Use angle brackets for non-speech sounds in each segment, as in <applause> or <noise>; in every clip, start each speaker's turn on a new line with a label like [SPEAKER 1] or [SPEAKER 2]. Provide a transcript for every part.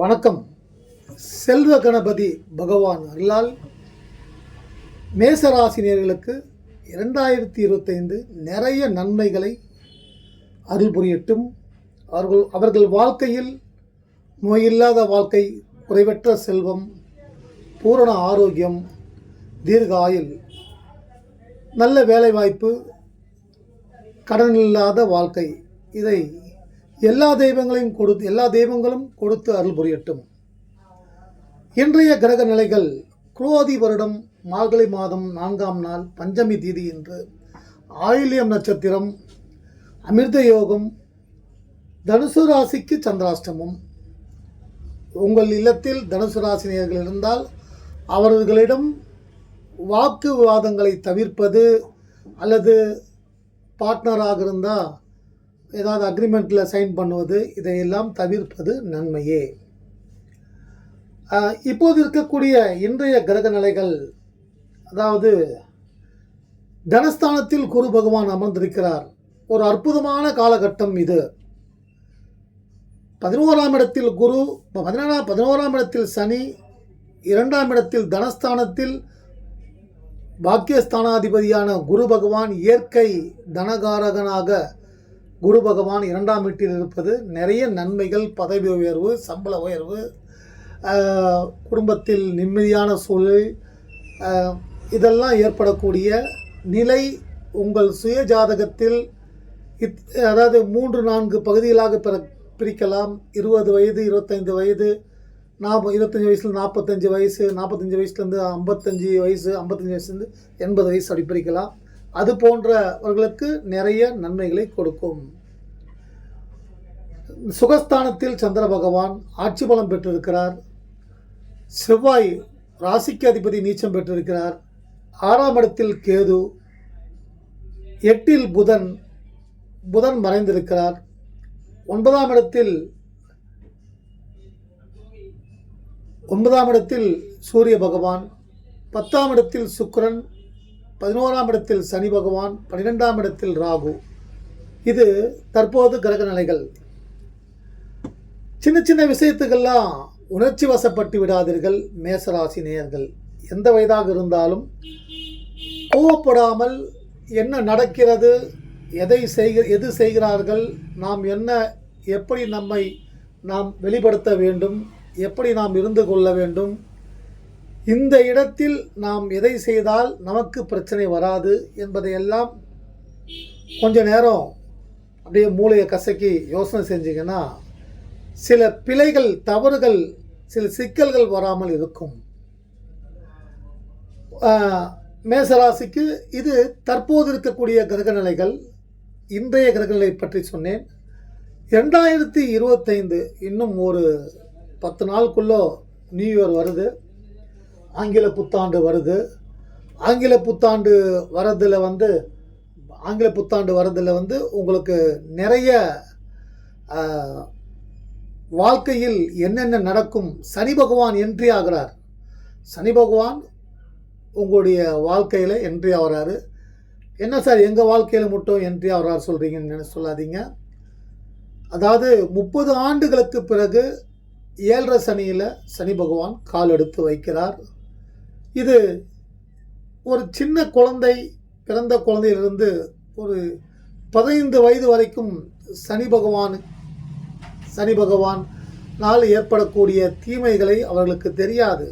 [SPEAKER 1] வணக்கம். செல்வ கணபதி பகவான் அருளால் மேசராசினியர்களுக்கு இரண்டாயிரத்தி இருபத்தைந்து நிறைய நன்மைகளை அருள் புரியட்டும். அவர்கள் அவர்கள் வாழ்க்கையில் நோயில்லாத வாழ்க்கை குறைவற்ற செல்வம் பூரண ஆரோக்கியம் தீர்க்க ஆயுள் நல்ல வேலைவாய்ப்பு கடன் இல்லாத வாழ்க்கை இதை எல்லா தெய்வங்களையும் கொடுத்து எல்லா தெய்வங்களும் கொடுத்து அருள் புரியட்டும். இன்றைய கிரக நிலைகள் குரோதி வருடம் மார்கழி மாதம் நான்காம் நாள் பஞ்சமி தீதி என்று ஆயிலியம் நட்சத்திரம் அமிர்த யோகம் தனுசு ராசிக்கு சந்திராஷ்டமம். உங்கள் இல்லத்தில் தனுசு ராசினியர்கள் இருந்தால் அவர்களிடம் வாக்கு விவாதங்களை தவிர்ப்பது அல்லது பார்ட்னராக இருந்தால் ஏதாவது அக்ரிமெண்ட்டில் சைன் பண்ணுவது இதையெல்லாம் தவிர்ப்பது நன்மையே. இப்போது இருக்கக்கூடிய இன்றைய கிரக நிலைகள் அதாவது தனஸ்தானத்தில் குரு பகவான் அமர்ந்திருக்கிறார். ஒரு அற்புதமான காலகட்டம் இது. பதினோராம் இடத்தில் குரு பதினேழாம் பதினோராம் இடத்தில் சனி இரண்டாம் இடத்தில் தனஸ்தானத்தில் பாக்கியஸ்தானாதிபதியான குரு பகவான் இயற்கை தனகாரகனாக குரு பகவான் இரண்டாம் வீட்டில் இருப்பது நிறைய நன்மைகள் பதவி உயர்வு சம்பள உயர்வு குடும்பத்தில் நிம்மதியான சூழல் இதெல்லாம் ஏற்படக்கூடிய நிலை உங்கள் சுய ஜாதகத்தில் இத் அதாவது மூன்று நான்கு பகுதிகளாக பிற பிரிக்கலாம். இருபது வயது இருபத்தைந்து வயது நாற்ப இருபத்தஞ்சி வயசுல நாற்பத்தஞ்சு வயசு நாற்பத்தஞ்சு வயசுலேருந்து ஐம்பத்தஞ்சு வயசு ஐம்பத்தஞ்சு வயசுலேருந்து எண்பது வயசு அப்படி பிரிக்கலாம். அது போன்றவர்களுக்கு நிறைய நன்மைகளை கொடுக்கும். சுகஸ்தானத்தில் சந்திர பகவான் ஆட்சி பலம் பெற்றிருக்கிறார். செவ்வாய் ராசிக்கு அதிபதி நீச்சம் பெற்றிருக்கிறார். ஆறாம் இடத்தில் கேது எட்டில் புதன் புதன் மறைந்திருக்கிறார். ஒன்பதாம் இடத்தில் ஒன்பதாம் இடத்தில் சூரிய பகவான் பத்தாம் இடத்தில் சுக்கிரன் பதினோராம் இடத்தில் சனி பகவான் பன்னிரெண்டாம் இடத்தில் ராகு. இது தற்போது கிரக நிலைகள். சின்ன சின்ன விஷயத்துக்கெல்லாம் உணர்ச்சி வசப்பட்டு விடாதீர்கள் மேசராசி நேயர்கள். எந்த வயதாக இருந்தாலும் கோவப்படாமல் என்ன நடக்கிறது எதை செய்க எது செய்கிறார்கள் நாம் என்ன எப்படி நம்மை நாம் வெளிப்படுத்த வேண்டும் எப்படி நாம் இருந்து கொள்ள வேண்டும் இந்த இடத்தில் நாம் எதை செய்தால் நமக்கு பிரச்சனை வராது என்பதையெல்லாம் கொஞ்ச நேரம் அப்படியே மூளையை கசக்கி யோசனை செஞ்சீங்கன்னா சில பிழைகள் தவறுகள் சில சிக்கல்கள் வராமல் இருக்கும். மேசராசிக்கு இது தற்போது இருக்கக்கூடிய கிரகநிலைகள் இன்றைய கிரகநிலை பற்றி சொன்னேன். ரெண்டாயிரத்தி இருபத்தைந்து இன்னும் ஒரு பத்து நாளுக்குள்ளோ நியூ இயர் வருது. ஆங்கில புத்தாண்டு வருது. ஆங்கில புத்தாண்டு வரதில் வந்து ஆங்கில புத்தாண்டு வரதில் வந்து உங்களுக்கு நிறைய வாழ்க்கையில் என்னென்ன நடக்கும் சனி பகவான் என்ட்ரி ஆகிறார். சனி பகவான் உங்களுடைய வாழ்க்கையில் என்ட்ரி ஆகிறாரு. என்ன சார் எங்கள் வாழ்க்கையில் மட்டும் என்ட்ரி ஆகிறார் சொல்கிறீங்கன்னு சொல்லாதீங்க. அதாவது முப்பது ஆண்டுகளுக்கு பிறகு ஏழரை சனியில் சனி பகவான் கால் எடுத்து வைக்கிறார். இது ஒரு சின்ன குழந்தை பிறந்த குழந்தையிலிருந்து ஒரு பதினைந்து வயது வரைக்கும் சனி பகவான் சனி பகவான் நாள் ஏற்படக்கூடிய தீமைகளை அவர்களுக்கு தெரியாது.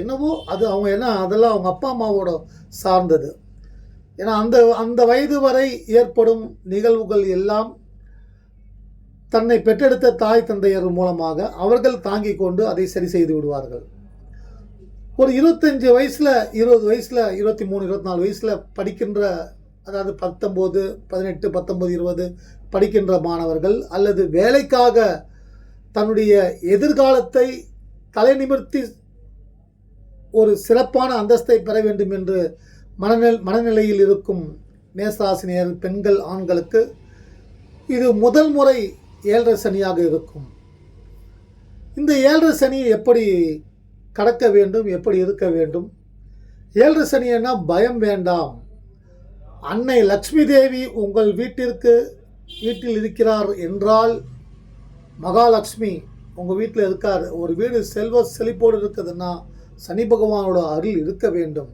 [SPEAKER 1] என்னவோ அது அவங்க என்ன அதெல்லாம் அவங்க அப்பா அம்மாவோட சார்ந்தது. ஏன்னா அந்த அந்த வயது வரை ஏற்படும் நிகழ்வுகள் எல்லாம் தன்னை பெற்றெடுத்த தாய் தந்தையர் மூலமாக அவர்கள் தாங்கிக் கொண்டு அதை சரி செய்து விடுவார்கள். ஒரு இருபத்தஞ்சு வயசில் இருபது வயசில் இருபத்தி மூணு இருபத்தி நாலு வயசில் படிக்கின்ற அதாவது பத்தொம்போது பதினெட்டு பத்தொம்போது இருபது படிக்கின்ற மாணவர்கள் அல்லது வேலைக்காக தன்னுடைய எதிர்காலத்தை தலை நிமிர்த்தி ஒரு சிறப்பான அந்தஸ்தை பெற வேண்டும் என்று மனநில் மனநிலையில் இருக்கும் மேசராசினியர் பெண்கள் ஆண்களுக்கு இது முதல் முறை ஏழரை சனியாக இருக்கும். இந்த ஏழரை சனியை எப்படி கடக்க வேண்டும் எப்படி இருக்க வேண்டும்? ஏழு சனியன்னா பயம் வேண்டாம். அன்னை லக்ஷ்மி தேவி உங்கள் வீட்டிற்கு வீட்டில் இருக்கிறார் என்றால் மகாலட்சுமி உங்கள் வீட்டில் இருக்கார். ஒரு வீடு செல்வ செழிப்போடு இருக்குதுன்னா சனி பகவானோட அருள் இருக்க வேண்டும்.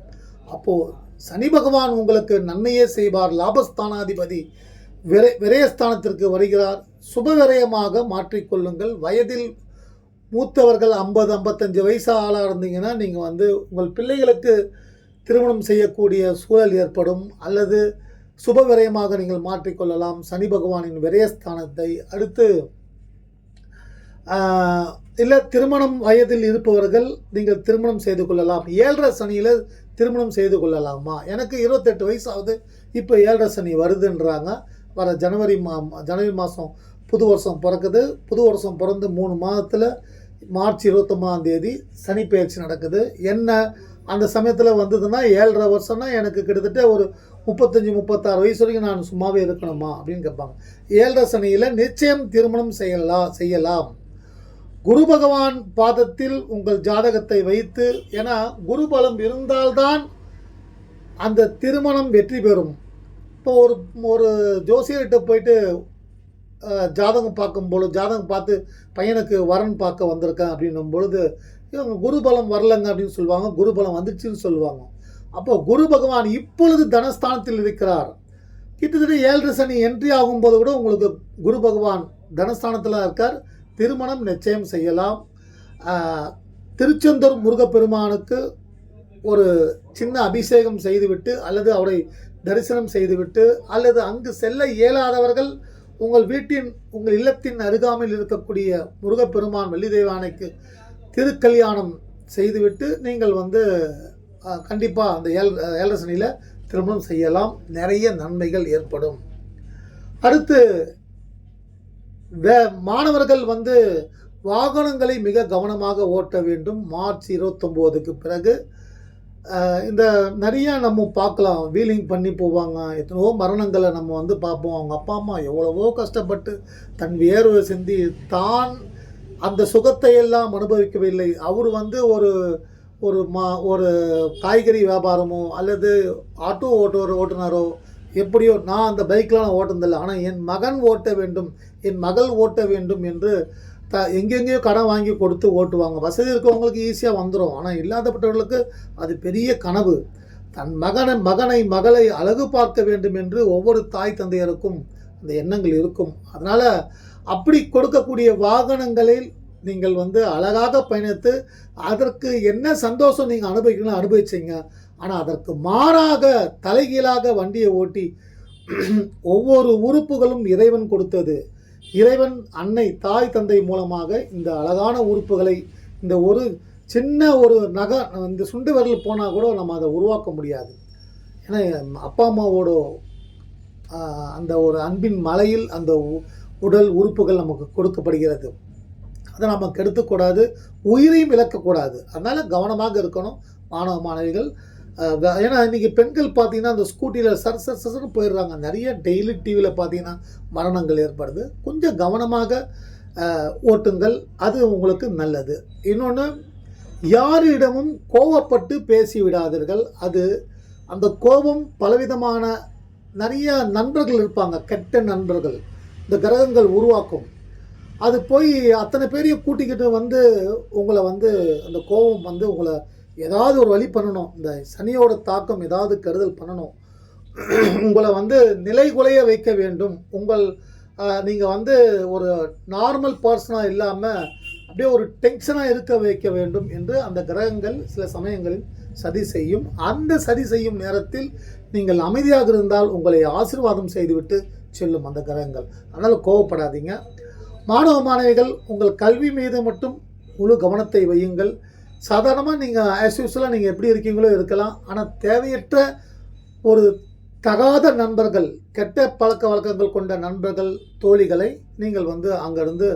[SPEAKER 1] அப்போது சனி பகவான் உங்களுக்கு நன்மையே செய்வார். லாபஸ்தானாதிபதி விரை விரயஸ்தானத்திற்கு வருகிறார். சுப விரயமாக மாற்றிக்கொள்ளுங்கள். வயதில் மூத்தவர்கள் ஐம்பது ஐம்பத்தஞ்சு வயசு ஆளாக இருந்தீங்கன்னா நீங்கள் வந்து உங்கள் பிள்ளைகளுக்கு திருமணம் செய்யக்கூடிய சூழல் ஏற்படும். அல்லது சுப விரயமாக நீங்கள் மாற்றிக்கொள்ளலாம். சனி பகவானின் விரயஸ்தானத்தை அடுத்து இல்லை திருமணம் வயதில் இருப்பவர்கள் நீங்கள் திருமணம் செய்து கொள்ளலாம். ஏழரை சனியில் திருமணம் செய்து கொள்ளலாமா? எனக்கு இருபத்தெட்டு வயசாவது இப்போ ஏழரை சனி வருதுன்றாங்க. வர ஜனவரி மா ஜனவரி மாதம் புது வருஷம் பிறக்குது. புது வருஷம் பிறந்து மூணு மாதத்தில் மார்ச் இருபத்தொம்பதாம் தேதி சனி பயிற்சி நடக்குது. என்ன அந்த சமயத்தில் வந்ததுன்னா ஏழரை வருஷம்னா எனக்கு கிட்டத்தட்ட ஒரு முப்பத்தஞ்சு முப்பத்தாறு வயசு வரைக்கும் நான் சும்மாவே இருக்கணுமா அப்படின்னு கேட்பாங்க. ஏழரை சனியில் நிச்சயம் திருமணம் செய்யலாம் செய்யலாம். குரு பகவான் பாதத்தில் உங்கள் ஜாதகத்தை வைத்து ஏன்னா குரு பலம் இருந்தால்தான் அந்த திருமணம் வெற்றி பெறும். இப்போ ஒரு ஒரு ஜோசியர்கிட்ட போயிட்டு ஜாதகம் பார்க்கும் பொழுது ஜாதகம் பார்த்து பையனுக்கு வரன் பார்க்க வந்திருக்கேன் அப்படின்னும் பொழுது இவங்க குரு பலம் வரலங்க அப்படின்னு சொல்லுவாங்க குரு பலம் வந்துச்சுன்னு சொல்லுவாங்க. அப்போ குரு பகவான் இப்பொழுது தனஸ்தானத்தில் இருக்கிறார். கிட்டத்தட்ட ஏழரை சனி என்ட்ரி ஆகும்போது கூட உங்களுக்கு குரு பகவான் தனஸ்தானத்தில் இருக்கார். திருமணம் நிச்சயம் செய்யலாம். திருச்செந்தூர் முருகப்பெருமானுக்கு ஒரு சின்ன அபிஷேகம் செய்துவிட்டு அல்லது அவரை தரிசனம் செய்துவிட்டு அல்லது அங்கு செல்ல இயலாதவர்கள் உங்கள் வீட்டின் உங்கள் இல்லத்தின் அருகாமையில் இருக்கக்கூடிய முருகப்பெருமான் வெள்ளி திருக்கல்யாணம் செய்துவிட்டு நீங்கள் வந்து கண்டிப்பாக அந்த ஏழ் ஏழரசனியில் திருமணம் செய்யலாம். நிறைய நன்மைகள் ஏற்படும். அடுத்து வே மாணவர்கள் வந்து வாகனங்களை மிக கவனமாக ஓட்ட வேண்டும். மார்ச் இருபத்தொம்போதுக்கு பிறகு இந்த நிறையா நம்ம பார்க்கலாம். வீலிங் பண்ணி போவாங்க. எத்தனையோ மரணங்களை நம்ம வந்து பார்ப்போம். அவங்க அப்பா அம்மா எவ்வளவோ கஷ்டப்பட்டு தன் வியர்வை சிந்தி தான் அந்த சுகத்தை எல்லாம் அனுபவிக்கவில்லை. அவர் வந்து ஒரு ஒரு மா ஒரு காய்கறி வியாபாரமோ அல்லது ஆட்டோ ஓட்டுற ஓட்டுநரோ எப்படியோ நான் அந்த பைக்லாம் ஓட்டுனதில்லை ஆனால் என் மகன் ஓட்ட வேண்டும் என் மகள் ஓட்ட வேண்டும் என்று த எங்கெங்கேயோ கடன் வாங்கி கொடுத்து ஓட்டுவாங்க. வசதி இருக்கவங்களுக்கு ஈஸியாக வந்துடும் ஆனால் இல்லாதப்பட்டவர்களுக்கு அது பெரிய கனவு. தன் மகனை மகனை மகளை அழகு பார்க்க வேண்டும் என்று ஒவ்வொரு தாய் தந்தையருக்கும் அந்த எண்ணங்கள் இருக்கும். அதனால் அப்படி கொடுக்கக்கூடிய வாகனங்களில் நீங்கள் வந்து அழகாக பயணித்து அதற்கு என்ன சந்தோஷம் நீங்கள் அனுபவிக்கணும் அனுபவிச்சீங்க. ஆனால் அதற்கு மாறாக தலைகீழாக வண்டியை ஓட்டி ஒவ்வொரு உறுப்புகளும் இறைவன் கொடுத்தது. இறைவன் அன்னை தாய் தந்தை மூலமாக இந்த அழகான உறுப்புகளை இந்த ஒரு சின்ன ஒரு நகை இந்த சுண்டு விரல் போனால் கூட நம்ம அதை உருவாக்க முடியாது. ஏன்னா அப்பா அம்மாவோட அந்த ஒரு அன்பின் மலையில் அந்த உ- உடல் உறுப்புகள் நமக்கு கொடுக்கப்படுகிறது. அதை நம்ம கெடுத்துக்கூடாது உயிரையும் இழக்கக்கூடாது. அதனால் கவனமாக இருக்கணும். மாணவ மாணவிகள் ஏன்னா இன்றைக்கி பெண்கள் பார்த்தீங்கன்னா அந்த ஸ்கூட்டியில் சர் சர் சரன்னு போயிடுறாங்க. நிறைய டெய்லி டிவியில் பார்த்தீங்கன்னா மரணங்கள் ஏற்படுது. கொஞ்சம் கவனமாக ஓட்டுங்கள். அது உங்களுக்கு நல்லது. இன்னொன்று யாரிடமும் கோவப்பட்டு பேசி விடாதீர்கள். அது அந்த கோபம் பலவிதமான நிறைய நண்பர்கள் இருப்பாங்க. கெட்ட நண்பர்கள். இந்த கிரகங்கள் உருவாக்கும். அது போய் அத்தனை பேரையும் கூட்டிக்கிட்டு வந்து உங்களை வந்து அந்த கோபம் வந்து உங்களை ஏதாவது ஒரு வழி பண்ணணும். இந்த சனியோட தாக்கம் ஏதாவது கருதல் பண்ணணும். உங்களை வந்து நிலைகுலைய வைக்க வேண்டும். உங்கள் நீங்கள் வந்து ஒரு நார்மல் பர்சனாக இல்லாமல் அப்படியே ஒரு டென்ஷனாக இருக்க வைக்க வேண்டும் என்று அந்த கிரகங்கள் சில சமயங்களில் சதி செய்யும். அந்த சதி செய்யும் நேரத்தில் நீங்கள் அமைதியாக இருந்தால் உங்களை ஆசீர்வாதம் செய்துவிட்டு செல்லும் அந்த கிரகங்கள். அதனால் கோவப்படாதீங்க. மாணவ மாணவிகள் உங்கள் கல்வி மீது மட்டும் முழு கவனத்தை வையுங்கள். சாதாரணமாக நீங்கள் ஆஸ் யூஸ்வலாக நீங்கள் எப்படி இருக்கீங்களோ இருக்கலாம். ஆனால் தேவையற்ற ஒரு தகாத நண்பர்கள் கெட்ட பழக்க வழக்கங்கள் கொண்ட நண்பர்கள் தோழிகளை நீங்கள் வந்து அங்கேருந்து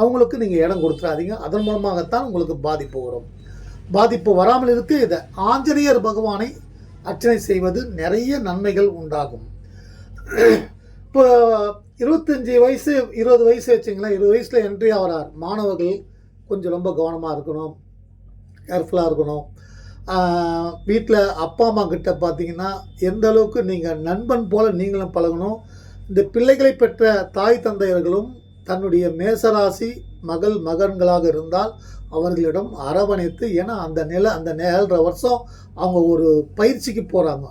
[SPEAKER 1] அவங்களுக்கு நீங்கள் இடம் கொடுத்துறாதீங்க. அதன் மூலமாகத்தான் உங்களுக்கு பாதிப்பு வரும். பாதிப்பு வராமல் இருக்க இதை ஆஞ்சநேயர் பகவானை அர்ச்சனை செய்வது நிறைய நன்மைகள் உண்டாகும். இப்போ இருபத்தஞ்சி வயசு இருபது வயசு வச்சிங்களேன். இருபது வயசில் என்ட்ரி ஆகிறார் மாணவர்கள் கொஞ்சம் ரொம்ப கவனமாக இருக்கணும். கேர்ஃபுல்லாக இருக்கணும். வீட்டில் அப்பா அம்மா கிட்ட பார்த்தீங்கன்னா எந்த அளவுக்கு நீங்கள் நண்பன் போல் நீங்களும் பழகணும். இந்த பிள்ளைகளை பெற்ற தாய் தந்தையர்களும் தன்னுடைய மேசராசி மகள் மகன்களாக இருந்தால் அவர்களிடம் அரவணைத்து ஏன்னா அந்த நில அந்த ஏழரை வருஷம் அவங்க ஒரு பயிற்சிக்கு போகிறாங்க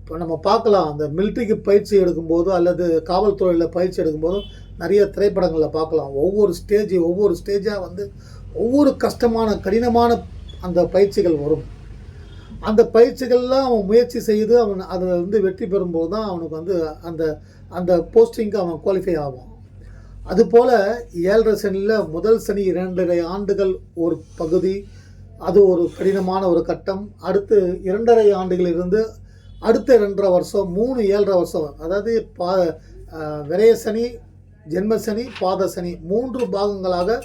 [SPEAKER 1] இப்போ நம்ம பார்க்கலாம் அந்த மிலிட்ரிக்கு பயிற்சி எடுக்கும்போது அல்லது காவல்துறையில் பயிற்சி எடுக்கும்போதும் நிறைய திரைப்படங்களில் பார்க்கலாம். ஒவ்வொரு ஸ்டேஜ் ஒவ்வொரு ஸ்டேஜாக வந்து ஒவ்வொரு கஷ்டமான கடினமான அந்த பயிற்சிகள் வரும். அந்த பயிற்சிகள்லாம் அவன் முயற்சி செய்து அவன் அதில் வந்து வெற்றி பெறும்போது தான் அவனுக்கு வந்து அந்த அந்த போஸ்டிங்க்கு அவன் குவாலிஃபை ஆகும் அதுபோல் ஏழரை சனியில் முதல் சனி இரண்டரை ஆண்டுகள் ஒரு பகுதி அது ஒரு கடினமான ஒரு கட்டம். அடுத்து இரண்டரை ஆண்டுகளிலிருந்து அடுத்த ரெண்டரை வருஷம் மூணு ஏழரை வருஷம் அதாவது பா விரைய சனி ஜென்ம சனி பாத சனி மூன்று பாகங்களாக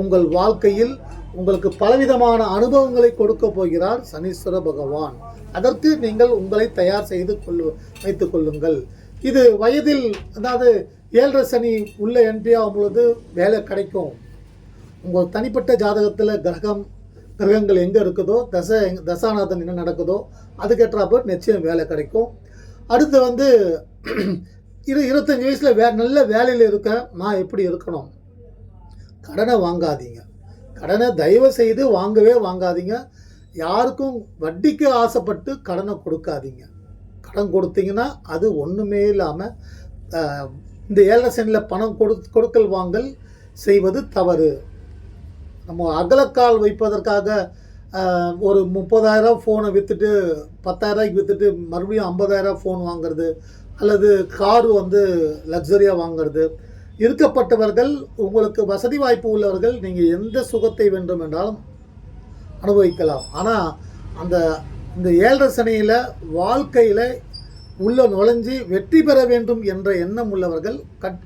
[SPEAKER 1] உங்கள் வாழ்க்கையில் உங்களுக்கு பலவிதமான அனுபவங்களை கொடுக்க போகிறார் சனீஸ்வர பகவான். அதற்கு நீங்கள் உங்களை தயார் செய்து கொள்ளு வைத்துக் கொள்ளுங்கள். இது வயதில் அதாவது ஏழரை சனி உள்ள என்ட்ரியாகும் பொழுது வேலை கிடைக்கும். உங்கள் தனிப்பட்ட ஜாதகத்தில் கிரகம் கிரகங்கள் எங்கே இருக்குதோ தசை எங் தசாநாதன் என்ன நடக்குதோ அதுக்கேற்றாப்ப நிச்சயம் வேலை கிடைக்கும். அடுத்து வந்து இரு இருபத்தஞ்சி வயசில் வே நல்ல வேலையில் இருக்க நான் எப்படி இருக்கணும்? கடனை வாங்காதீங்க. கடனை தயவு செய்து வாங்கவே வாங்காதீங்க. யாருக்கும் வட்டிக்கு ஆசைப்பட்டு கடனை கொடுக்காதீங்க. கடன் கொடுத்தீங்கன்னா அது ஒன்றுமே இல்லாமல் இந்த ஏழரை பணம் கொடு கொடுக்கல் வாங்கல் செய்வது தவறு. நம்ம அகலக்கால் வைப்பதற்காக ஒரு முப்பதாயிரம் ஃபோனை விற்றுட்டு பத்தாயிரரூபாய்க்கு விற்றுட்டு மறுபடியும் ஐம்பதாயிரம் ஃபோன் வாங்குறது அல்லது கார் வந்து லக்ஸரியாக வாங்குறது இருக்கப்பட்டவர்கள் உங்களுக்கு வசதி வாய்ப்பு உள்ளவர்கள் நீங்கள் எந்த சுகத்தை வேண்டும் என்றாலும் அனுபவிக்கலாம். ஆனால் அந்த இந்த ஏழரை சனியில் வாழ்க்கையில் உள்ள நுழைஞ்சு வெற்றி பெற வேண்டும் என்ற எண்ணம் உள்ளவர்கள் கட்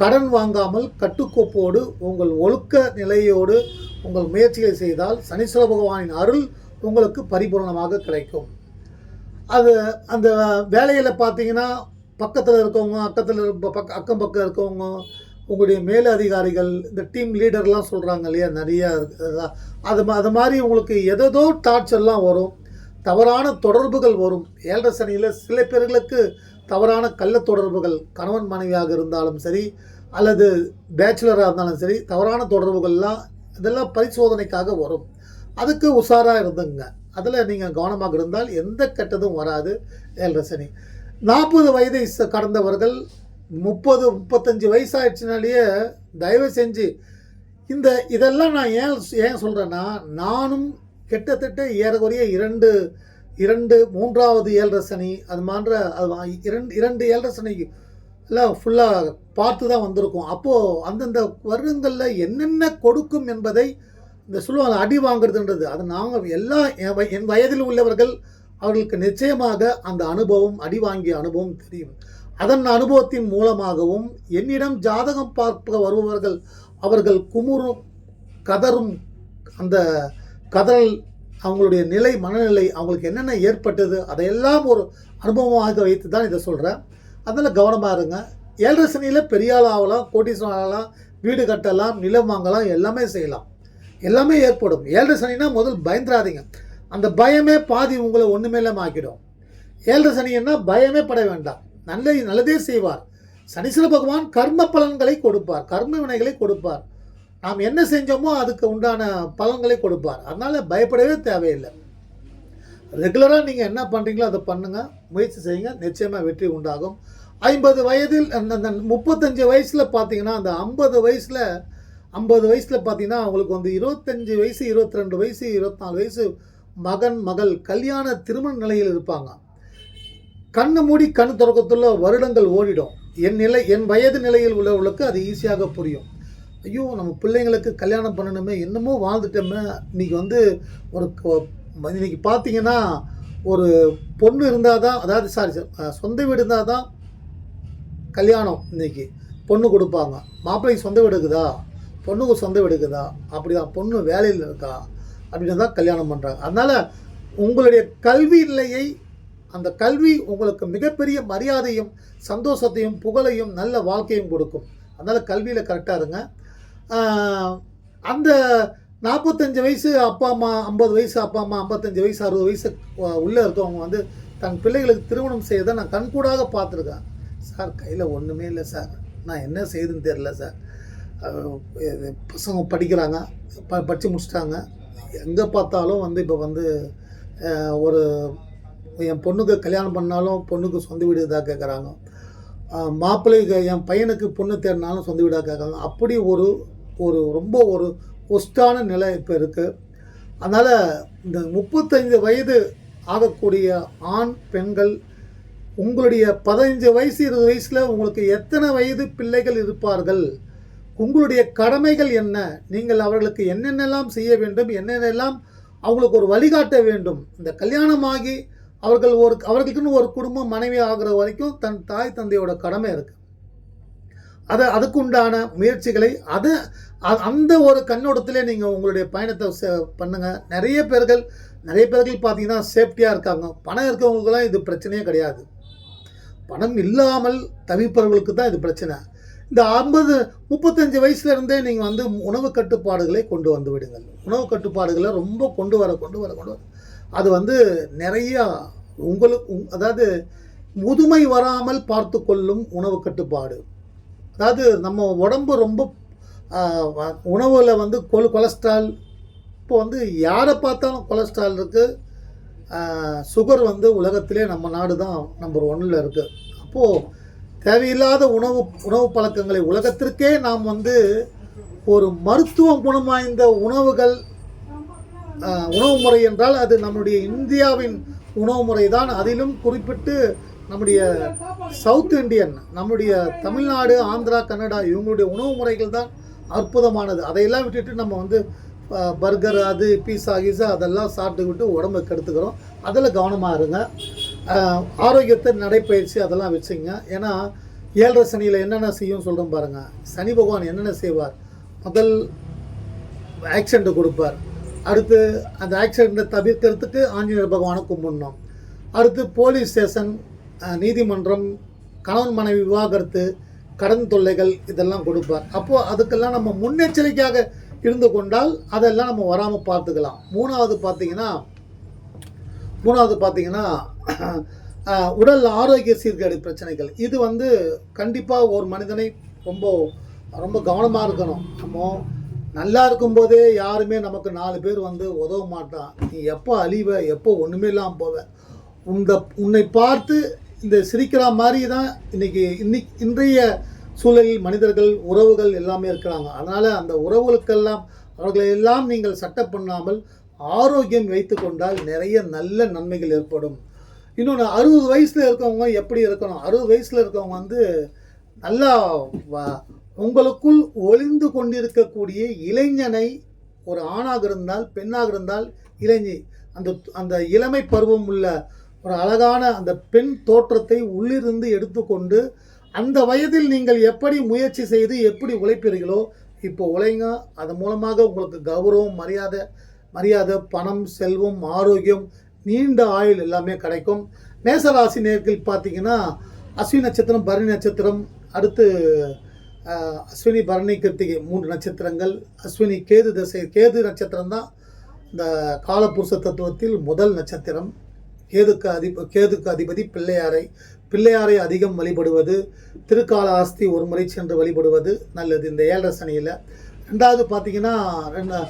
[SPEAKER 1] கடன் வாங்காமல் கட்டுக்கோப்போடு உங்கள் ஒழுக்க நிலையோடு உங்கள் முயற்சிகளை செய்தால் சனீஸ்வர பகவானின் அருள் உங்களுக்கு பரிபூரணமாக கிடைக்கும். அது அந்த வேலையில் பார்த்தீங்கன்னா பக்கத்தில் இருக்கவங்க அக்கத்தில் இருப்ப- பக்க அக்கம் பக்கம் இருக்கவங்க உங்களுடைய மேல் அதிகாரிகள் இந்த டீம் லீடர்லாம் சொல்கிறாங்க இல்லையா நிறையா இருக்குதா அது அது மாதிரி உங்களுக்கு எதோ டார்ச்சர்லாம் வரும் தவறான தொடர்புகள் வரும். ஏழரை சனியில் சில பேர்களுக்கு தவறான கள்ள தொடர்புகள் கணவன் மனைவியாக இருந்தாலும் சரி அல்லது பேச்சுலராக இருந்தாலும் சரி தவறான தொடர்புகள்லாம் இதெல்லாம் பரிசோதனைக்காக வரும். அதுக்கு உஷாராக இருந்துங்க. அதில் நீங்கள் கவனமாக இருந்தால் எந்த கெட்டதும் வராது ஏழரை சனி. நாற்பது வயதை கடந்தவர்கள் முப்பது முப்பத்தஞ்சு வயசாகிடுச்சுனாலேயே தயவு செஞ்சு இந்த இதெல்லாம் நான் ஏன் ஏன் சொல்கிறேன்னா நானும் கிட்டத்தட்ட ஏறக்குறைய இரண்டு இரண்டு மூன்றாவது ஏழரை சனி அது மாதிரி அது இரண்டு இரண்டு ஏழரை சனி எல்லாம் ஃபுல்லாக பார்த்து தான் வந்திருக்கோம். அப்போது அந்தந்த வருடங்களில் என்னென்ன கொடுக்கும் என்பதை இந்த சொல்லுவாங்க அடி வாங்குறதுன்றது. அது நாங்கள் எல்லா என் வய- என் வயதில் உள்ளவர்கள் அவர்களுக்கு நிச்சயமாக அந்த அனுபவம் அடி வாங்கிய அனுபவம் தெரியும். அதன் அனுபவத்தின் மூலமாகவும் என்னிடம் ஜாதகம் பார்க்க வருபவர்கள் அவர்கள் குமுறும் கதரும் அந்த கதறல் அவங்களுடைய நிலை மனநிலை அவங்களுக்கு என்னென்ன ஏற்பட்டது அதையெல்லாம் ஒரு அனுபவமாக வைத்து தான் இதை சொல்கிறேன் அதில் கவனமாக இருங்க. ஏழரை சனியில் பெரியாள் ஆகலாம் கோட்டீஸ்வரன் ஆகலாம் வீடு கட்டலாம் நிலம் வாங்கலாம் எல்லாமே செய்யலாம். எல்லாமே ஏற்படும். ஏழரை சனினா முதல் பயந்துராதீங்க. அந்த பயமே பாதி உங்களை ஒன்றுமே இல்லாமல் ஆக்கிடும். ஏழரை சனின்னா பயமே பட வேண்டாம். நல்ல நல்லதே செய்வார். சனீஸ்வர பகவான் கர்ம பலன்களை கொடுப்பார். கர்ம வினைகளை கொடுப்பார். நாம் என்ன செஞ்சோமோ அதுக்கு உண்டான பலன்களை கொடுப்பார். அதனால் பயப்படவே தேவையில்லை. ரெகுலராக நீங்கள் என்ன பண்ணுறீங்களோ அதை பண்ணுங்கள் முயற்சி செய்யுங்க. நிச்சயமாக வெற்றி உண்டாகும். ஐம்பது வயதில் அந்த அந்த முப்பத்தஞ்சு வயசில் பார்த்தீங்கன்னா அந்த ஐம்பது வயசில் ஐம்பது வயசில் பார்த்தீங்கன்னா அவங்களுக்கு வந்து இருபத்தஞ்சி வயசு இருபத்தி ரெண்டு வயசு இருபத்தாலு வயசு மகன் மகள் கல்யாண திருமண நிலையில் இருப்பாங்க. கண்ணு மூடி கண் தொடக்கத்துள்ள வருடங்கள் ஓடிடும். என் நிலை என் வயது நிலையில் உள்ளவர்களுக்கு அது ஈஸியாக புரியும். ஐயோ நம்ம பிள்ளைங்களுக்கு கல்யாணம் பண்ணணுமே என்னமோ வாழ்ந்துட்டோமே. இன்னைக்கு வந்து ஒரு இன்னைக்கு பார்த்தீங்கன்னா ஒரு பொண்ணு இருந்தால் தான் அதாவது சாரி சொந்த வீடு இருந்தால் தான் கல்யாணம் இன்னைக்கு. பொண்ணு கொடுப்பாங்க. மாப்பிள்ளைக்கு சொந்த வீடு இருக்குதா? பொண்ணுக்கு சொந்த வீடு இருக்குதா? அப்படிதான். பொண்ணு வேலையில் இருக்கா? அப்படின்னு தான் கல்யாணம் பண்ணுறாங்க அதனால் உங்களுடைய கல்வி நிலையை அந்த கல்வி உங்களுக்கு மிகப்பெரிய மரியாதையும் சந்தோஷத்தையும் புகழையும் நல்ல வாழ்க்கையும் கொடுக்கும். அதனால் கல்வியில் கரெக்டாக இருங்க. அந்த நாற்பத்தஞ்சு வயசு அப்பா அம்மா ஐம்பது வயசு அப்பா அம்மா ஐம்பத்தஞ்சு வயசு அறுபது வயசு உள்ளே இருக்கவங்க வந்து தன் பிள்ளைகளுக்கு திருமணம் செய்யறதை நான் கண்கூடாக பார்த்துருக்கேன் சார் கையில் ஒன்றுமே இல்லை சார். நான் என்ன செய்யுதுன்னு தெரில சார். இது பசங்க படிக்கிறாங்க. ப படித்து முடிச்சிட்டாங்க. எங்கே பார்த்தாலும் வந்து இப்போ வந்து ஒரு என் பொண்ணுக்கு கல்யாணம் பண்ணாலும் பொண்ணுக்கு சொந்த வீடு இதாக கேட்குறாங்க மாப்பிள்ளைக்கு என் பையனுக்கு பொண்ணு தேடினாலும் சொந்த வீடாக கேட்குறாங்க அப்படி ஒரு ஒரு ரொம்ப ஒரு ஒஸ்டான நிலை இப்போ இருக்குது அதனால் இந்த முப்பத்தஞ்சு வயது ஆகக்கூடிய ஆண் பெண்கள் உங்களுடைய பதினஞ்சு வயசு இருபது வயசில் உங்களுக்கு எத்தனை வயது பிள்ளைகள் இருப்பார்கள்? உங்களுடைய கடமைகள் என்ன? நீங்கள் அவர்களுக்கு என்னென்னலாம் செய்ய வேண்டும்? என்னென்னலாம் அவங்களுக்கு ஒரு வழிகாட்ட வேண்டும்? இந்த கல்யாணமாகி அவர்கள் ஒரு அவர்களுக்குன்னு ஒரு குடும்பம் மனைவி ஆகிற வரைக்கும் தன் தாய் தந்தையோட கடமை இருக்குது அதை அதுக்குண்டான முயற்சிகளை அதை அ- அந்த ஒரு கண்ணோட்டத்திலே நீங்கள் உங்களுடைய பயணத்தை பண்ணுங்கள் நிறைய பேர்கள் நிறைய பேர்கள் பார்த்தீங்கன்னா சேஃப்டியாக இருக்காங்க. பணம் இருக்கவங்களுக்குலாம் இது பிரச்சனையே கிடையாது. பணம் இல்லாமல் தவிப்பவர்களுக்கு தான் இது பிரச்சனை. இந்த ஐம்பது முப்பத்தஞ்சு வயசுலேருந்தே நீங்கள் வந்து உணவு கட்டுப்பாடுகளை கொண்டு வந்து விடுங்கள். உணவு கட்டுப்பாடுகளை ரொம்ப கொண்டு வர கொண்டு வர கொண்டு வர. அது வந்து நிறையா உங்களுக்கு உங்- அதாவது முதுமை வராமல் பார்த்து கொள்ளும் உணவு கட்டுப்பாடு. அதாவது நம்ம உடம்பு ரொம்ப உணவில் வந்து கொல் கொலஸ்ட்ரால் இப்போ வந்து யாரை பார்த்தாலும் கொலஸ்ட்ரால் இருக்குது சுகர் வந்து உலகத்திலே நம்ம நாடு தான் நம்பர் ஒன்னில் இருக்குது அப்போது தேவையில்லாத உணவு உணவு பழக்கங்களை உலகத்திற்கே நாம் வந்து ஒரு மருத்துவ குணம் வாய்ந்த உணவுகள் உணவு முறை என்றால் அது நம்முடைய இந்தியாவின் உணவு முறை தான் அதிலும் குறிப்பிட்டு நம்முடைய சவுத் இந்தியன் நம்முடைய தமிழ்நாடு ஆந்திரா கன்னடா இவங்களுடைய உணவு முறைகள் தான் அற்புதமானது. அதையெல்லாம் விட்டுட்டு நம்ம வந்து பர்கர் அது பீஸா கீஸா அதெல்லாம் சாப்பிட்டுக்கிட்டு உடம்பை கெடுத்துக்கிறோம். அதில் கவனமாக இருங்க. ஆரோக்கியத்தை நடைப்பயிற்சி அதெல்லாம் வச்சுங்க. ஏன்னா ஏழரை சனியில் என்னென்ன செய்யும் சொல்கிறோம் பாருங்கள் சனி பகவான் என்னென்ன செய்வார்? முதல் ஆக்சிடெண்ட்டை கொடுப்பார். அடுத்து அந்த ஆக்சிடெண்ட்டை தவிர்க்கிறதுக்கு ஆஞ்சநேயர் பகவானை கும்பிடணும். அடுத்து போலீஸ் ஸ்டேஷன் நீதிமன்றம் கணவன் மனைவி விவாகரத்து கடன் தொல்லைகள் இதெல்லாம் கொடுப்பார். அப்போது அதுக்கெல்லாம் நம்ம முன்னெச்சரிக்கையாக இருந்து கொண்டால் அதெல்லாம் நம்ம வராமல் பார்த்துக்கலாம். மூணாவது பார்த்தீங்கன்னா மூணாவது பார்த்தீங்கன்னா உடல் ஆரோக்கிய சீர்கேடு பிரச்சனைகள். இது வந்து கண்டிப்பாக ஒரு மனிதனை ரொம்ப ரொம்ப கவனமாக இருக்கணும். நம்ம நல்லா இருக்கும்போதே யாருமே நமக்கு நாலு பேர் வந்து உதவ மாட்டான் நீ எப்போ அழிவ எப்போ ஒன்றுமே இல்லாமல் போவ. உந்த உன்னை பார்த்து இந்த சிரிக்கிற மாதிரி தான் இன்னைக்கு இன்னைக்கு இன்றைய சூழலில் மனிதர்கள் உறவுகள் எல்லாமே இருக்கிறாங்க. அதனால் அந்த உறவுகளுக்கெல்லாம் அவர்களை எல்லாம் நீங்கள் சட்டை பண்ணாமல் ஆரோக்கியம் வைத்து கொண்டால் நிறைய நல்ல நன்மைகள் ஏற்படும். இன்னொன்று அறுபது வயசில் இருக்கவங்க எப்படி இருக்கணும்? அறுபது வயசில் இருக்கவங்க வந்து நல்லா வ- உங்களுக்குள் ஒளிந்து கொண்டிருக்கக்கூடிய இளைஞனை ஒரு ஆணாக இருந்தால் பெண்ணாக இருந்தால் இளைஞி அந்த அந்த இளமை பருவம் உள்ள ஒரு அழகான அந்த பெண் தோற்றத்தை உள்ளிருந்து எடுத்துக்கொண்டு அந்த வயதில் நீங்கள் எப்படி முயற்சி செய்து எப்படி உழைப்பீர்களோ இப்போ உழைங்க. அது மூலமாக உங்களுக்கு கௌரவம் மரியாதை மரியாதை பணம் செல்வம் ஆரோக்கியம் நீண்ட ஆயுள் எல்லாமே கிடைக்கும். மேசராசி நேர்கள் பார்த்தீங்கன்னா அஸ்வினி நட்சத்திரம் பரணி நட்சத்திரம் அடுத்து அஸ்வினி பரணி கிருத்திகை மூன்று நட்சத்திரங்கள். அஸ்வினி கேது தசை கேது நட்சத்திரம் தான் இந்த காலபுருஷ தத்துவத்தில் முதல் நட்சத்திரம். கேதுக்கு அதிப கேதுக்கு அதிபதி பிள்ளையாரை. பிள்ளையாரை அதிகம் வழிபடுவது திருக்கால ஆஸ்தி ஒரு முறை சென்று வழிபடுவது நல்லது இந்த ஏழரை சனியில். ரெண்டாவது பார்த்தீங்கன்னா ரெண்டு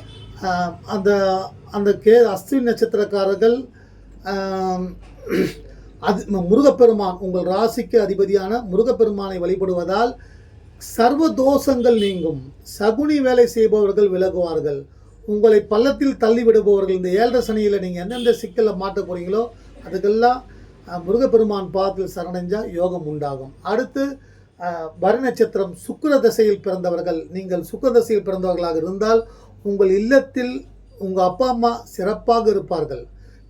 [SPEAKER 1] அந்த அந்த கே அஸ்வினி நட்சத்திரக்காரர்கள் அது முருகப்பெருமான் உங்கள் ராசிக்கு அதிபதியான முருகப்பெருமானை வழிபடுவதால் சர்வ தோஷங்கள் நீங்கும். சகுனி வேலை செய்பவர்கள் விலகுவார்கள். உங்களை பள்ளத்தில் தள்ளி விடுபவர்கள் இந்த ஏழரை சனியில் நீங்கள் எந்தெந்த சிக்கலில் மாட்ட போகிறீங்களோ அதுக்கெல்லாம் முருகப்பெருமான் பாதத்தில் சரணடைஞ்சால் யோகம் உண்டாகும். அடுத்து அஹ், நட்சத்திரம் சுக்கர தசையில் பிறந்தவர்கள் நீங்கள் சுக்கிர தசையில் பிறந்தவர்களாக இருந்தால் உங்கள் இல்லத்தில் உங்கள் அப்பா அம்மா சிறப்பாக இருப்பார்கள்.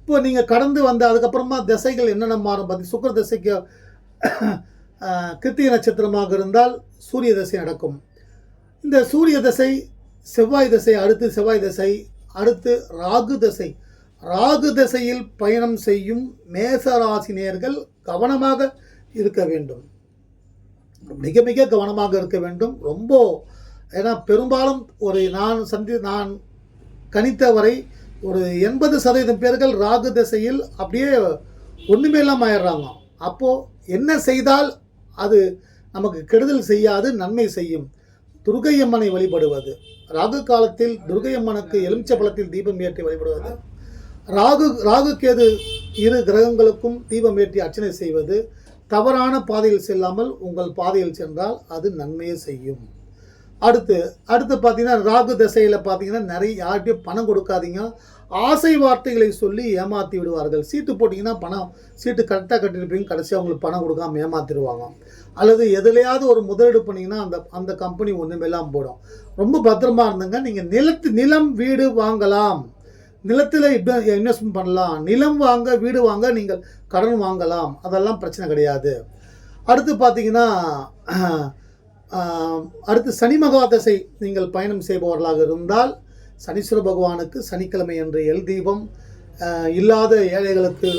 [SPEAKER 1] இப்போ நீங்கள் கடந்து வந்த அதுக்கப்புறமா திசைகள் என்னென்ன மாறும்? பார்த்து சுக்கிர திசைக்கு கிருத்திக நட்சத்திரமாக இருந்தால் சூரிய தசை நடக்கும். இந்த சூரிய தசை செவ்வாய் தசை அடுத்து செவ்வாய் தசை அடுத்து ராகு தசை. ராகு தசையில் பயணம் செய்யும் மேசராசினியர்கள் கவனமாக இருக்க வேண்டும். மிக மிக கவனமாக இருக்க வேண்டும். ரொம்ப ஏன்னா பெரும்பாலும் ஒரு நான் சந்தி நான் கணித்தவரை ஒரு எண்பது சதவீதம் பேர்கள் ராகு திசையில் அப்படியே ஒன்றுமே இல்லாமல் ஆயிடுறாங்க. அப்போது என்ன செய்தால் அது நமக்கு கெடுதல் செய்யாது நன்மை செய்யும். துர்கையம்மனை வழிபடுவது. ராகு காலத்தில் துர்கையம்மனுக்கு எலுமிச்சை பழத்தில் தீபம் ஏற்றி வழிபடுவது. ராகு ராகு கேது இரு கிரகங்களுக்கும் தீபம் ஏற்றி அர்ச்சனை செய்வது. தவறான பாதையில் செல்லாமல் உங்கள் பாதையில் சென்றால் அது நன்மையை செய்யும். அடுத்து அடுத்து பார்த்தீங்கன்னா ராகு திசையில் பார்த்தீங்கன்னா நிறைய யார்கிட்டையும் பணம் கொடுக்காதீங்க. ஆசை வார்த்தைகளை சொல்லி ஏமாற்றி விடுவார்கள். சீட்டு போட்டிங்கன்னா பணம் சீட்டு கரெக்டாக கட்டிருப்பீங்க கடைசியாக உங்களுக்கு பணம் கொடுக்காம ஏமாத்திடுவாங்க. அல்லது எதுலையாவது ஒரு முதலீடு பண்ணிங்கன்னா அந்த அந்த கம்பெனி ஒன்றுமெல்லாம் போடும். ரொம்ப பத்திரமா இருந்துங்க. நீங்கள் நிலத்து நிலம் வீடு வாங்கலாம். நிலத்தில் இன்வெஸ்ட்மெண்ட் பண்ணலாம். நிலம் வாங்க வீடு வாங்க நீங்கள் கடன் வாங்கலாம். அதெல்லாம் பிரச்சனை கிடையாது. அடுத்து பார்த்தீங்கன்னா அடுத்து சனி மகாதசை நீங்கள் பயணம் செய்பவர்களாக இருந்தால் சனீஸ்வர பகவானுக்கு சனிக்கிழமை என்று எல் தீபம் இல்லாத ஏழைகளுக்கு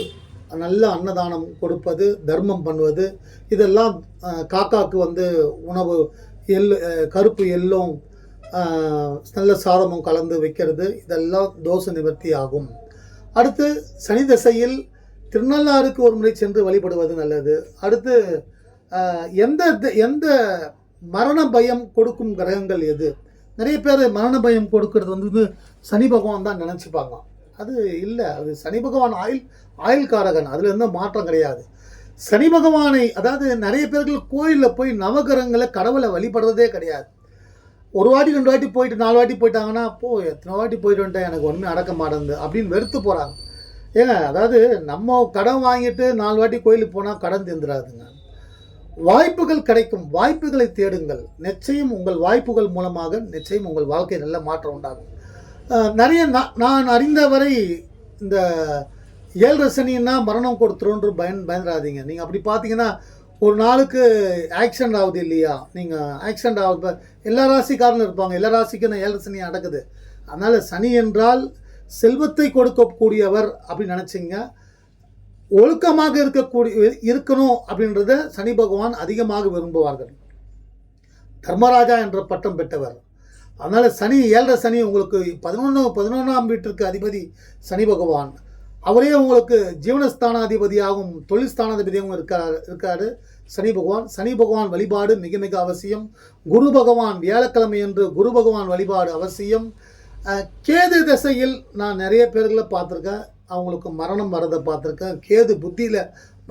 [SPEAKER 1] நல்ல அன்னதானம் கொடுப்பது தர்மம் பண்ணுவது இதெல்லாம் காக்காவுக்கு காக்காக்கு வந்து உணவு எள் கருப்பு எள்ளும் நல்ல சாதமும் கலந்து வைக்கிறது இதெல்லாம் தோஷ நிவர்த்தி ஆகும். அடுத்து சனி திசையில் திருநள்ளாறுக்கு ஒரு முறை சென்று வழிபடுவது நல்லது. அடுத்து எந்த தி- எந்த மரண பயம் கொடுக்கும் கிரகங்கள் எது? நிறைய பேர் மரண பயம் கொடுக்கறது வந்து சனி பகவான் தான் நினச்சிப்பாங்க. அது இல்லை அது சனி பகவான் ஆயில் ஆயுள் காரகன் அதில் எந்த மாற்றம் கிடையாது. சனி பகவானை அதாவது நிறைய பேர்கள் கோயிலில் போய் நவகிரகங்களை கடவுளை வழிபடுறதே கிடையாது. ஒரு வாட்டி ரெண்டு வாட்டி போயிட்டு நாலு வாட்டி போயிட்டாங்கன்னா போ எத்தனை வாட்டி போயிட்டு வந்துட்டேன் எனக்கு ஒன்றுமே அடக்க மாட்டேங்குது அப்படின்னு வெறுத்து போகிறாங்க ஏங்க அதாவது நம்ம கடன் வாங்கிட்டு நாலு வாட்டி கோயிலுக்கு போனால் கடன் தந்துடாதுங்க வாய்ப்புகள் கிடைக்கும் வாய்ப்புகளை தேடுங்கள். நிச்சயம் உங்கள் வாய்ப்புகள் மூலமாக நிச்சயம் உங்கள் வாழ்க்கை நல்ல மாற்றம் உண்டாகும். நிறைய நான் நான் அறிந்தவரை இந்த ஏழு சனின்னா மரணம் கொடுத்துருன்ற பயன் பயந்துடாதீங்க. நீங்கள் அப்படி பார்த்தீங்கன்னா ஒரு நாளுக்கு ஆக்சிடென்ட் ஆகுது இல்லையா? நீங்கள் ஆக்சிடென்ட் ஆகுது. எல்லா ராசிக்காரனும் இருப்பாங்க. எல்லா ராசிக்கும் ஏழு ரசனி சனி நடக்குது. அதனால் சனி என்றால் செல்வத்தை கொடுக்கக்கூடியவர் அப்படின்னு நினச்சிங்க. ஒழுக்கமாக இருக்கக்கூடிய இருக்கணும் அப்படின்றத சனி பகவான் அதிகமாக விரும்புவார்கள். தர்மராஜா என்ற பட்டம் பெற்றவர். அதனால் சனி ஏழரை சனி உங்களுக்கு பதினொன்று பதினொன்றாம் வீட்டிற்கு அதிபதி சனி பகவான். அவரே உங்களுக்கு ஜீவனஸ்தானாதிபதியாகவும் தொழில் ஸ்தானாதிபதியாகவும் இருக்கார் இருக்காரு சனி பகவான். சனி பகவான் வழிபாடு மிக மிக அவசியம். குரு பகவான் வியாழக்கிழமை என்று குரு பகவான் வழிபாடு அவசியம். கேது திசையில் நான் நிறைய பேர்களை பார்த்துருக்கேன். அவங்களுக்கு மரணம் வரதை பார்த்துருக்கேன். கேது புத்தியில்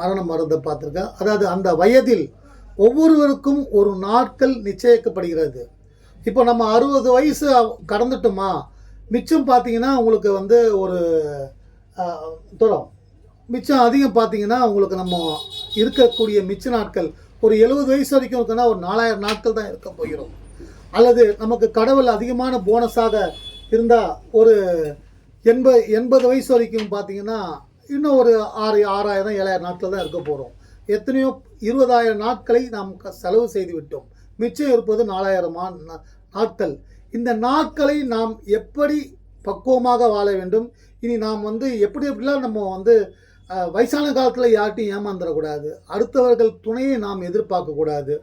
[SPEAKER 1] மரணம் வரதை பார்த்துருக்கேன். அதாவது அந்த வயதில் ஒவ்வொருவருக்கும் ஒரு நாட்கள் நிச்சயிக்கப்படுகிறது. இப்போ நம்ம அறுபது வயசு கடந்துட்டோமா? மிச்சம் பார்த்தீங்கன்னா உங்களுக்கு வந்து ஒரு தூரம் மிச்சம் அதிகம் பார்த்தீங்கன்னா உங்களுக்கு நம்ம இருக்கக்கூடிய மிச்ச நாட்கள் ஒரு எழுபது வயசு வரைக்கும் இருக்குன்னா ஒரு நாலாயிரம் நாட்கள் தான் இருக்க போகிறோம். அல்லது நமக்கு கடவுள் அதிகமான போனஸாக இருந்தால் ஒரு எண்பது எண்பது வயசு வரைக்கும் பார்த்தீங்கன்னா இன்னும் ஒரு ஆறு ஆறாயிரம் ஏழாயிரம் நாட்கள் தான் இருக்க போகிறோம் எத்தனையோ இருபதாயிரம் நாட்களை நாம் க- செலவு செய்து விட்டோம். மிச்சம் இருப்பது நாலாயிரம் நாட்கள். இந்த நாட்களை நாம் எப்படி பக்குவமாக வாழ வேண்டும்? இனி நாம் வந்து எப்படி எப்படிலாம் நம்ம வந்து வயசான காலத்தில் யார்ட்டையும் ஏமாந்துடக்கூடாது. அடுத்தவர்கள் துணையை நாம் எதிர்பார்க்கக்கூடாது.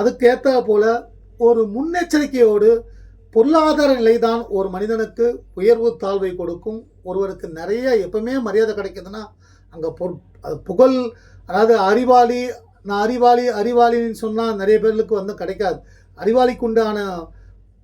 [SPEAKER 1] அதுக்கேற்ற போல் ஒரு முன்னெச்சரிக்கையோடு பொருளாதார நிலைதான் ஒரு மனிதனுக்கு உயர்வு தாழ்வை கொடுக்கும். ஒருவருக்கு நிறைய எப்பவுமே மரியாதை கிடைக்குதுன்னா அங்கே பொ அது புகழ் அதாவது அறிவாளி நான் அறிவாளி அறிவாளின்னு சொன்னால் நிறைய பேர்களுக்கு வந்து கிடைக்காது. அறிவாளிக்கு உண்டான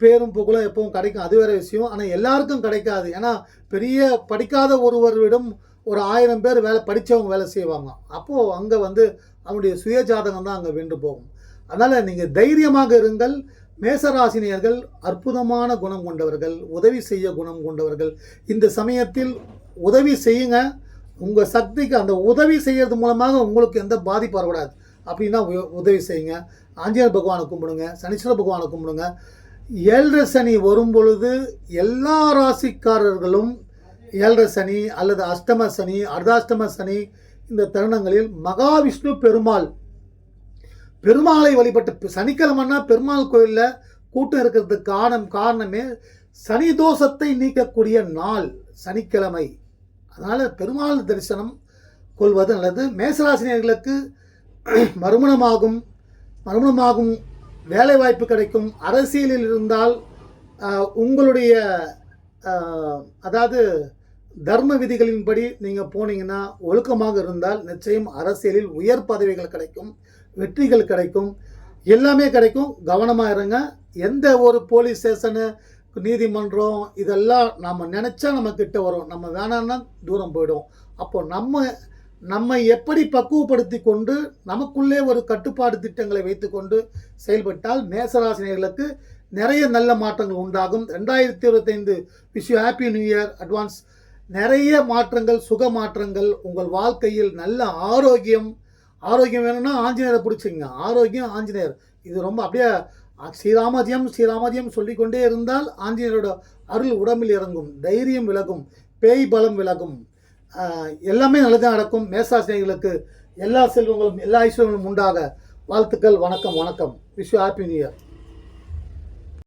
[SPEAKER 1] பேரும் புகழும் எப்பவும் கிடைக்கும். அது வேற விஷயம். ஆனால் எல்லாருக்கும் கிடைக்காது. ஏன்னா பெரிய படிக்காத ஒருவரிடம் ஒரு ஆயிரம் பேர் வேலை படித்தவங்க வேலை செய்வாங்க. அப்போது அங்கே வந்து அவனுடைய சுய ஜாதகம் தான் அங்கே வென்று போகும். அதனால் நீங்கள் தைரியமாக இருங்கள். மேசராசினியர்கள் அற்புதமான குணம் கொண்டவர்கள் உதவி செய்ய குணம் கொண்டவர்கள். இந்த சமயத்தில் உதவி செய்யுங்க. உங்கள் சக்திக்கு அந்த உதவி செய்யறது மூலமாக உங்களுக்கு எந்த பாதிப்பு வரக்கூடாது. அப்படின்னா உ- உதவி செய்யுங்க. ஆஞ்சநேயர் பகவானை கும்பிடுங்க. சனீஸ்வர பகவானை கும்பிடுங்க. ஏழரை சனி வரும் பொழுது எல்லா ராசிக்காரர்களும் ஏழரை சனி அல்லது அஷ்டம சனி அர்தாஷ்டம சனி இந்த தருணங்களில் மகாவிஷ்ணு பெருமாள் பெருமாளை வழிபட்டு சனிக்கிழமைன்னா பெருமாள் கோயிலில் கூட்டம் இருக்கிறதுக்கு காரணம் காரணமே சனி தோஷத்தை நீக்கக்கூடிய நாள் சனிக்கிழமை. அதனால் பெருமாள் தரிசனம் கொள்வது நல்லது. மேசராசினியர்களுக்கு <clears throat> மறுமணமாகும் மறுமணமாகும் வேலைவாய்ப்பு கிடைக்கும். அரசியலில் இருந்தால் உங்களுடைய அதாவது தர்ம விதிகளின்படி நீங்கள் போனீங்கன்னா ஒழுக்கமாக இருந்தால் நிச்சயம் அரசியலில் உயர் பதவிகள் கிடைக்கும். வெற்றிகள் கிடைக்கும். எல்லாமே கிடைக்கும். கவனமாக இருங்க. எந்த ஒரு போலீஸ் ஸ்டேஷனு நீதிமன்றம் இதெல்லாம் நம்ம நினச்சா நம்ம கிட்ட வரும். நம்ம வேணான்னா தூரம் போயிடும் அப்போ நம்ம நம்ம எப்படி பக்குவப்படுத்தி கொண்டு நமக்குள்ளே ஒரு கட்டுப்பாடு திட்டங்களை வைத்துக்கொண்டு செயல்பட்டால் மேசராசினியர்களுக்கு நிறைய நல்ல மாற்றங்கள் உண்டாகும். ரெண்டாயிரத்தி இருபத்தைந்து wish you happy new year advance நிறைய மாற்றங்கள் சுக மாற்றங்கள் உங்கள் வாழ்க்கையில் நல்ல ஆரோக்கியம் ஆரோக்கியம் வேணும்னா ஆஞ்சநேயரை பிடிச்சிங்க ஆரோக்கியம் ஆஞ்சநேயர். இது ரொம்ப அப்படியே ஸ்ரீராமஜியம் ஸ்ரீராமஜியம் சொல்லிக்கொண்டே இருந்தால் ஆஞ்சநேயரோட அருள் உடம்பில் இறங்கும் தைரியம் விலகும் பேய் பலம் விலகும். எல்லாமே நல்லதாக நடக்கும். மேசாசினியர்களுக்கு எல்லா செல்வங்களும் எல்லா ஐஸ்வர்யங்களும் உண்டாக. வாழ்த்துக்கள் வணக்கம் வணக்கம். Wish happy new year.